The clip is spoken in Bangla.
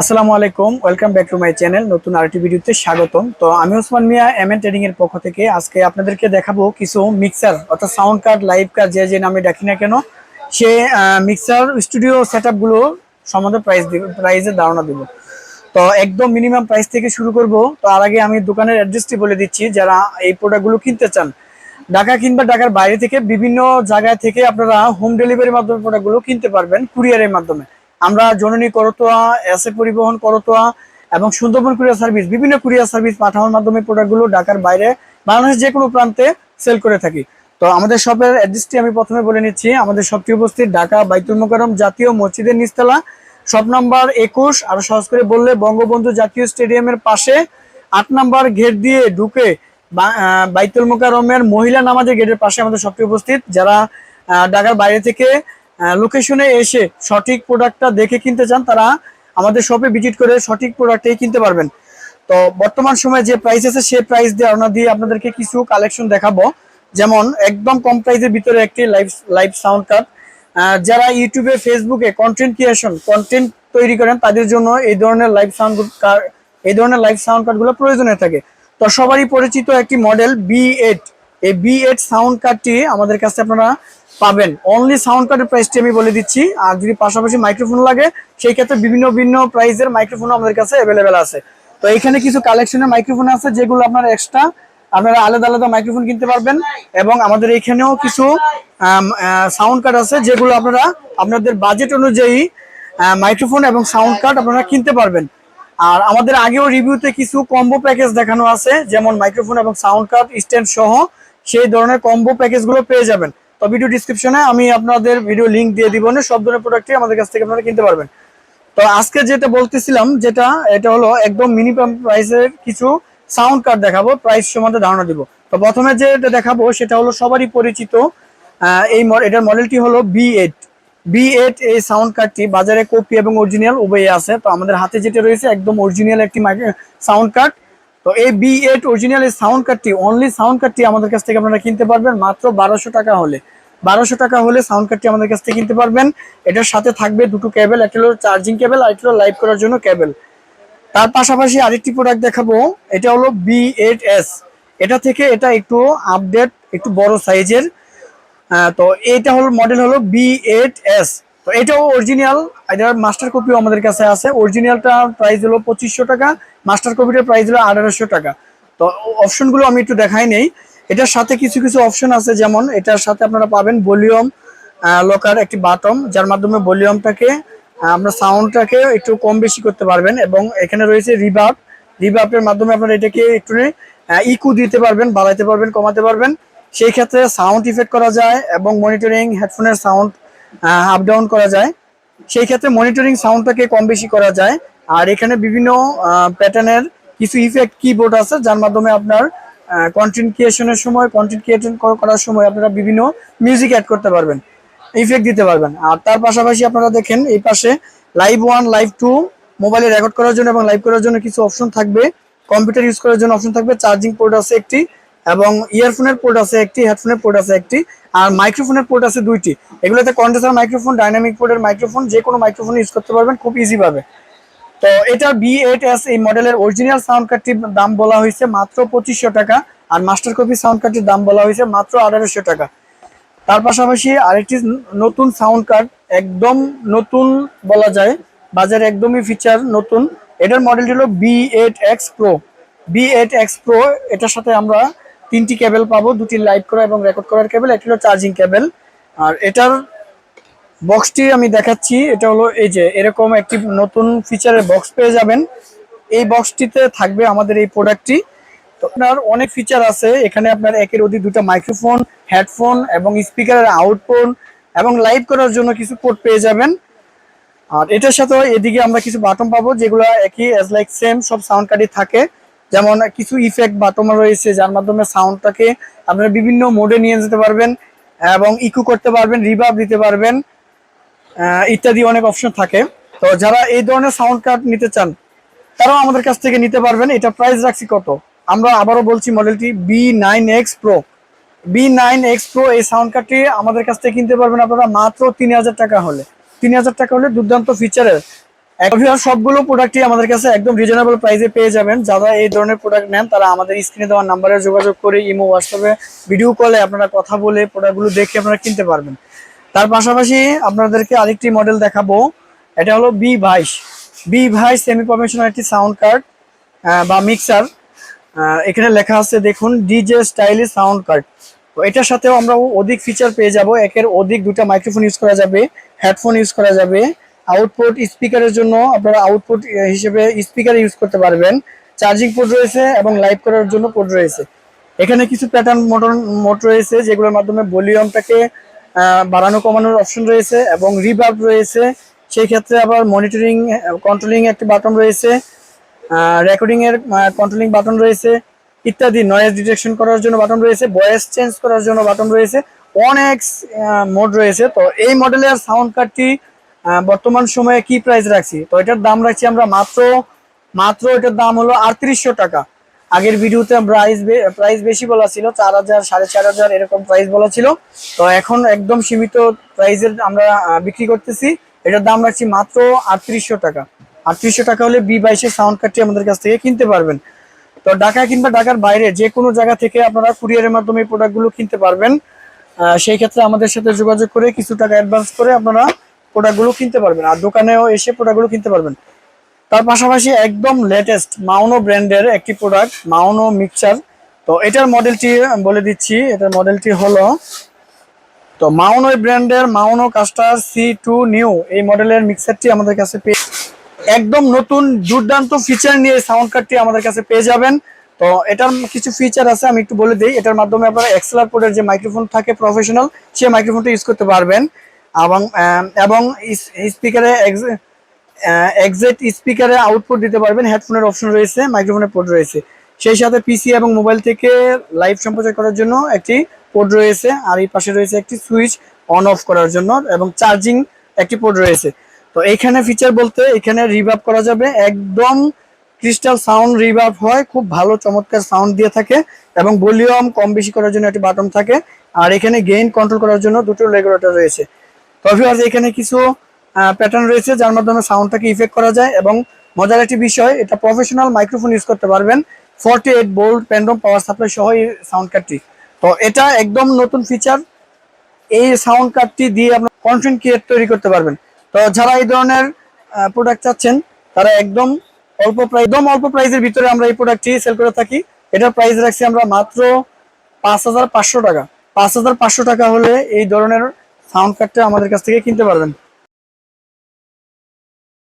আসসালামু আলাইকুম, welcome back to my channel, নতুন আরেকটি ভিডিওতে স্বাগতম। তো আমি Osman Mia M N trading এর পক্ষ থেকে আজকে আপনাদেরকে দেখাবো কিছু মিক্সার অর্থাৎ সাউন্ড কার্ড লাইভ কার্ড যে যে নামে ডাকি না কেন, সে মিক্সার স্টুডিও সেট আপগুলো সম্বন্ধে প্রাইস দিব প্রাইসের ধারণা দেবো। তো একদম মিনিমাম প্রাইস থেকে শুরু করব। তো আর আগে আমি দোকানের অ্যাড্রেসটি বলে দিচ্ছি, যারা এই প্রোডাক্টগুলো কিনতে চান। ঢাকা কিংবা ঢাকার বাইরে থেকে বিভিন্ন জায়গা থেকে আপনারা হোম ডেলিভারির মাধ্যমে প্রোডাক্টগুলো কিনতে পারবেন কুরিয়ারের মাধ্যমে। আমরা জননী করতোয়া এসে পরিবহন করতোয়া এবং সুন্দরবন কুরিয়ার সার্ভিস, বিভিন্ন কুরিয়ার সার্ভিস পাঠানোর মাধ্যমে প্রোডাক্টগুলো ঢাকার বাইরে বাংলাদেশের যে কোনো প্রান্তে সেল করে থাকি। তো আমাদের শপের অ্যাড্রেসটি আমি প্রথমে বলে নিচ্ছি। আমাদের শপটি উপস্থিত ঢাকা বাইতুল মোকারম জাতীয় মসজিদের নিচতলা। শপ নাম্বার একুশ, আর সহজ করে বললে বঙ্গবন্ধু জাতীয় স্টেডিয়ামের পাশে। আট নাম্বার গেট দিয়ে ঢুকে বাইতুল মোকারমের মহিলা নামাজের গেটের পাশে আমাদের শপটি উপস্থিত। যারা ঢাকার বাইরে থেকে লোকেশনে এসে সঠিক প্রোডাক্টটা দেখে কিনতে চান, তারা আমাদের শপে ভিজিট করে সঠিক প্রোডাক্টটাই কিনতে পারবেন। তো বর্তমান সময়ে যে প্রাইস আছে সেই প্রাইস দিয়ে আমরা দিয়ে আপনাদেরকে কিছু কালেকশন দেখাবো। যেমন একদম কম প্রাইসের ভিতরে একটি লাইভ লাইভ সাউন্ড কার্ড যারা ইউটিউবে ফেসবুকে কন্টেন্ট ক্রিয়েশন কন্টেন্ট তৈরি করেন, তাদের জন্য এই ধরনের লাইভ সাউন্ড কার্ড এই ধরনের লাইভ সাউন্ড কার্ডগুলো প্রয়োজন হয়ে থাকে। তো সবারই পরিচিত একটি মডেল বি এইট এই বি এইট সাউন্ড কার্ডটি আমাদের কাছে আপনারা পাবেন। অনলি সাউন্ড কার্ডের প্রাইসটি আমি বলে দিচ্ছি। আর যদি পাশাপাশি মাইক্রোফোন লাগে, সেই ক্ষেত্রে বিভিন্ন ভিন্ন প্রাইসের মাইক্রোফোন আমাদের কাছে অ্যাভেলেবেল আছে। তো এখানে কিছু কালেকশনের মাইক্রোফোন আছে, যেগুলো আপনার এক্সট্রা আপনারা আলাদা আলাদা মাইক্রোফোন কিনতে পারবেন। এবং আমাদের এখানেও কিছু সাউন্ড কার্ড আছে, যেগুলো আপনারা, আপনাদের বাজেট অনুযায়ী মাইক্রোফোন এবং সাউন্ড কার্ড আপনারা কিনতে পারবেন। আর আমাদের আগেও রিভিউতে কিছু কম্বো প্যাকেজ দেখানো আছে, যেমন মাইক্রোফোন এবং সাউন্ড কার্ড স্ট্যান্ড সহ। সেই ধরনের কম্বো প্যাকেজগুলো পেয়ে যাবেন। তো ভিডিও ডিসক্রিপশনে আমি আপনাদের ভিডিও লিংক দিয়ে দিব না, সব ধরনের প্রোডাক্টই আমাদের কাছ থেকে আপনারা কিনতে পারবেন। তো আজকে যেটা বলতেছিলাম, যেটা, এটা হলো একদম মিনিমাম প্রাইসের কিছু সাউন্ড কার্ড দেখাবো প্রাইস সম্বন্ধে ধারণা দিব। তো প্রথমে যেটা দেখাবো, সেটা হলো সবারই পরিচিত এই এটার মডেলটি হলো বি এইট বি এইট এই সাউন্ড কার্ডটি বাজারে কপি এবং অরিজিনাল উভয়ই আছে। তো আমাদের হাতে যেটা রয়েছে, একদম অরিজিনাল একটি সাউন্ড কার্ড তো এই বি এইট অরিজিনাল এই সাউন্ড কার্ডটি অনলি সাউন্ড কার্ডটি আমাদের কাছ থেকে আপনারা কিনতে পারবেন, মাত্র বারোশো টাকা হলে। বারোশো টাকা হলে সাউন্ড কার্ডটি আমাদের কাছ থেকে কিনতে পারবেন। এটার সাথে থাকবে দুটো কেবল একটা হলো চার্জিং কেবল আর একটা হলো লাইভ করার জন্য কেবল তার পাশাপাশি আরেকটি প্রোডাক্ট দেখাবো, এটা হলো বি এইট এস এটা থেকে এটা একটু আপডেট একটু বড় সাইজের তো এটা হলো মডেল হলো বি এইট এস তো এটাও অরিজিনাল এটার মাস্টার কপিও আমাদের কাছে আছে। অরিজিনালটা প্রাইস হলো পঁচিশশো টাকা মাস্টার কপিটার প্রাইস হলো আঠারোশো টাকা। তো অপশনগুলো আমি একটু দেখাই নেই। এটার সাথে কিছু কিছু অপশন আছে, যেমন এটার সাথে আপনারা পাবেন ভলিউম লকার একটি বাটম যার মাধ্যমে ভলিউমটাকে আমরা সাউন্ডটাকে একটু কম বেশি করতে পারবেন এবং এখানে রয়েছে রিভাব রিভাবের মাধ্যমে আপনারা এটাকে একটু ইকু দিতে পারবেন, বাড়াইতে পারবেন, কমাতে পারবেন। সেই ক্ষেত্রে সাউন্ড ইফেক্ট করা যায় এবং মনিটরিং হেডফোনের সাউন্ড আপ ডাউন করা যায়। সেই ক্ষেত্রে মনিটরিং সাউন্ডটাকে কম বেশি করা যায়। আর এখানে বিভিন্ন প্যাটার্নের কিছু ইফেক্ট কিবোর্ড আছে, যার মাধ্যমে আপনার কন্টেন্ট ক্রিয়েশনের সময় কন্টেন্ট ক্রিয়েশন করার সময় আপনারা বিভিন্ন মিউজিক অ্যাড করতে পারবেন ইফেক্ট দিতে পারবেন। আর তার পাশাপাশি আপনারা দেখেন, এই পাশে লাইভ ওয়ান লাইভ টু মোবাইলে রেকর্ড করার জন্য এবং লাইভ করার জন্য কিছু অপশন থাকবে। কম্পিউটার ইউজ করার জন্য অপশন থাকবে। চার্জিং পোর্ট আছে একটি। এবং ইয়ারফোনের পোর্ট আছে একটি হেডফোনের পোর্ট আছে একটি, আর মাইক্রোফোনের পোর্ট আছে দুইটি। এগুলোতে কন্ডেন্সার মাইক্রোফোন ডাইনামিক পোর্টের মাইক্রোফোন যে কোনো মাইক্রোফোন ইউজ করতে পারবেন, খুব ইজি ভাবে। তো এটা বি এইট এস এই মডেলের অরিজিনাল সাউন্ড কার্ডটির দাম বলা হয়েছে মাত্র পঁচিশশো টাকা, আর মাস্টার কপি সাউন্ড কার্ডটির দাম বলা হয়েছে মাত্র আঠারোশো টাকা। তার পাশাপাশি আরেকটি নতুন সাউন্ড কার্ড একদম নতুন বলা যায়, বাজারে একদমই ফিচার নতুন। এটার মডেলটি হলো B eight X pro B eight X pro এটার সাথে আমরা তিনটি কেবল পাবো, দুটি লাইট করা এবং রেকর্ড করার কেবল, একটি হলো চার্জিং কেবল। আর এটার বক্সটি আমি দেখাচ্ছি, এটা হলো এই যে, এরকম একটি নতুন ফিচারের বক্স পেয়ে যাবেন। এই বক্সটিতে থাকবে আমাদের এই প্রোডাক্টটি তো আপনার অনেক ফিচার আছে, এখানে আপনার একের অধিক দুটো মাইক্রোফোন হেডফোন এবং স্পিকারের আউটপুট এবং লাইভ করার জন্য কিছু কোড পেয়ে যাবেন। আর এটার সাথে এদিকে আমরা কিছু বাটন পাবো, যেগুলো একই অ্যাজ লাইক সেম সব সাউন্ড কার্ডই থাকে। যেমন কিছু ইফেক্ট বাটন রয়েছে, যার মাধ্যমে সাউন্ডটাকে আপনারা বিভিন্ন মোডে নিয়ে যেতে পারবেন এবং ইকু করতে পারবেন রিভাব দিতে পারবেন ইত্যাদি অনেক অপশন থাকে। তো যারা এই ধরনের সাউন্ড কার্ড নিতে চান, তারাও আমাদের কাছ থেকে নিতে পারবেন। এটা প্রাইস রাখছি কত? আমরা আবারও বলছি মডেলটি B nine X pro B nine X pro এই সাউন্ড কার্ডটি আমাদের কাছ থেকে কিনতে পারবেন আপনারা মাত্র তিন হাজার টাকা হলে। তিন হাজার টাকা হলে দুর্দান্ত ফিচারের সবগুলো প্রোডাক্টই আমাদের কাছে একদম রিজনেবল প্রাইসে পেয়ে যাবেন। যারা এই ধরনের প্রোডাক্ট নেন, তারা আমাদের স্ক্রিনে দেওয়া নাম্বারে যোগাযোগ করে ইমো হোয়াটসঅ্যাপে ভিডিও কলে আপনারা কথা বলে প্রোডাক্টগুলো দেখে আপনারা কিনতে পারবেন। তার পাশাপাশি আপনাদেরকে আরেকটি মডেল দেখাবো। এটা হলো B vice B vice semi professional একটি সাউন্ড কার্ড বা মিক্সার এখানে লেখা আছে, দেখুন ডিজে স্টাইলি সাউন্ড কার্ড তো এটার সাথেও আমরা অধিক ফিচার পেয়ে যাব। একের অধিক দুটা মাইক্রোফোন ইউজ করা যাবে হেডফোন ইউজ করা যাবে। আউটপুট স্পিকারের জন্য আপনারা আউটপুট হিসেবে স্পিকার ইউজ করতে পারবেন। চার্জিং পোর্ট রয়েছে এবং লাইভ করার জন্য পোর্ট রয়েছে। এখানে কিছু প্যাটার্ন মোটর মোট রয়েছে যেগুলোর মাধ্যমে ভলিউমটাকে বাড়ানো, কমানোর অপশন রয়েছে এবং রিভার্ব রয়েছে। সেই ক্ষেত্রে আবার মনিটরিং কন্ট্রোলিং একটি বাটন রয়েছে রেকর্ডিং এর কন্ট্রোলিং বাটন রয়েছে ইত্যাদি। নয়েজ ডিটেকশন করার জন্য বাটন রয়েছে ভয়েস চেঞ্জ করার জন্য বাটন রয়েছে। অনেক মোড রয়েছে। তো এই মডেলের সাউন্ড কার্ডটি বর্তমান সময়ে কি প্রাইস রাখছি? তো এটার দাম রাখছি আমরা মাত্র মাত্র এটার দাম হলো আটত্রিশশো টাকা। আগের ভিডিওতে প্রাইস প্রাইস বেশি বলা ছিল, চার হাজার, সাড়ে চার হাজার এরকম প্রাইস বলা ছিল। তো এখন একদম সীমিত প্রাইসের আমরা বিক্রি করতেছি। এটার দাম রাখছি মাত্র আটত্রিশশো টাকা। আটত্রিশশো টাকা হলে বি বাইশের সাউন্ড কার্ডটি আমাদের কাছ থেকে কিনতে পারবেন। তো ঢাকা কিংবা ঢাকার বাইরে যে কোনো জায়গা থেকে আপনারা কুরিয়ারের মাধ্যমে এই প্রোডাক্টগুলো কিনতে পারবেন। সেই ক্ষেত্রে আমাদের সাথে যোগাযোগ করে কিছু টাকা অ্যাডভান্স করে আপনারা প্রোডাক্টগুলো কিনতে পারবেন। আর দোকানেও এসে প্রোডাক্টগুলো কিনতে পারবেন। তার পাশাপাশি একদম লেটেস্ট মাউনো ব্র্যান্ডের একটি প্রোডাক্ট মাউনো মিক্সচার তো এটার মডেলটি বলে দিচ্ছি, এটার মডেলটি হলো, তো মাউনো ব্র্যান্ডের Maono caster C two new এই মডেলের মিক্সারটি আমাদের কাছে পেয়ে একদম নতুন দুর্দান্ত ফিচার নিয়ে সাউন্ড কার্ডটি আমাদের কাছে পেয়ে যাবেন। তো এটার কিছু ফিচার আছে, আমি একটু বলে দিই। এটার মাধ্যমে আপনারা এক্সেলার পোর্টের যে মাইক্রোফোন থাকে প্রফেশনাল সেই মাইক্রোফোনটা ইউজ করতে পারবেন। এবং এবং স্পিকারে এক্সাক্ট স্পিকারে আউটপুট দিতে পারবেন হেডফোনের অপশন রয়েছে মাইক্রোফোনের পোর্ট রয়েছে। সেই সাথে পিসি এবং মোবাইল থেকে লাইভ সম্প্রচার করার জন্য একটি পোর্ট রয়েছে, আর এই পাশে রয়েছে একটি সুইচ অন অফ করার জন্য এবং চার্জিং একটি পোর্ট রয়েছে। তো এইখানে ফিচার বলতে এখানে রিভাব করা যাবে, একদম ক্রিস্টাল সাউন্ড রিভাব হয়, খুব ভালো চমৎকার সাউন্ড দিয়ে থাকে এবং ভলিউম কম বেশি করার জন্য একটি বাটন থাকে। আর এখানে গেইন কন্ট্রোল করার জন্য দুটো রেগুলেটর রয়েছে। আর এখানে কিছু প্যাটার্ন রয়েছে যার মাধ্যমে সাউন্ডটাকে ইফেক্ট করা যায় এবং মজার একটি বিষয়, এটা প্রফেশনাল মাইক্রোফোন ইউজ করতে পারবেন। Forty eight volt phantom power supply সহ এই সাউন্ড কার্ডটি তো এটা একদম নতুন ফিচার এই সাউন্ড কার্ডটি দিয়ে আপনার কন্টেন্ট ক্রিয়েট তৈরি করতে পারবেন। তো যারা এই ধরনের প্রোডাক্ট চাচ্ছেন, তারা একদম অল্প প্রাইস একদম অল্প প্রাইসের ভিতরে আমরা এই প্রোডাক্টটি সেল করে থাকি। এটার প্রাইস রাখছি আমরা মাত্র পাঁচ হাজার পাঁচশো টাকা। পাঁচ হাজার পাঁচশো টাকা হলে এই ধরনের সাউন্ড কার্ডটা আমাদের কাছ থেকে কিনতে পারবেন।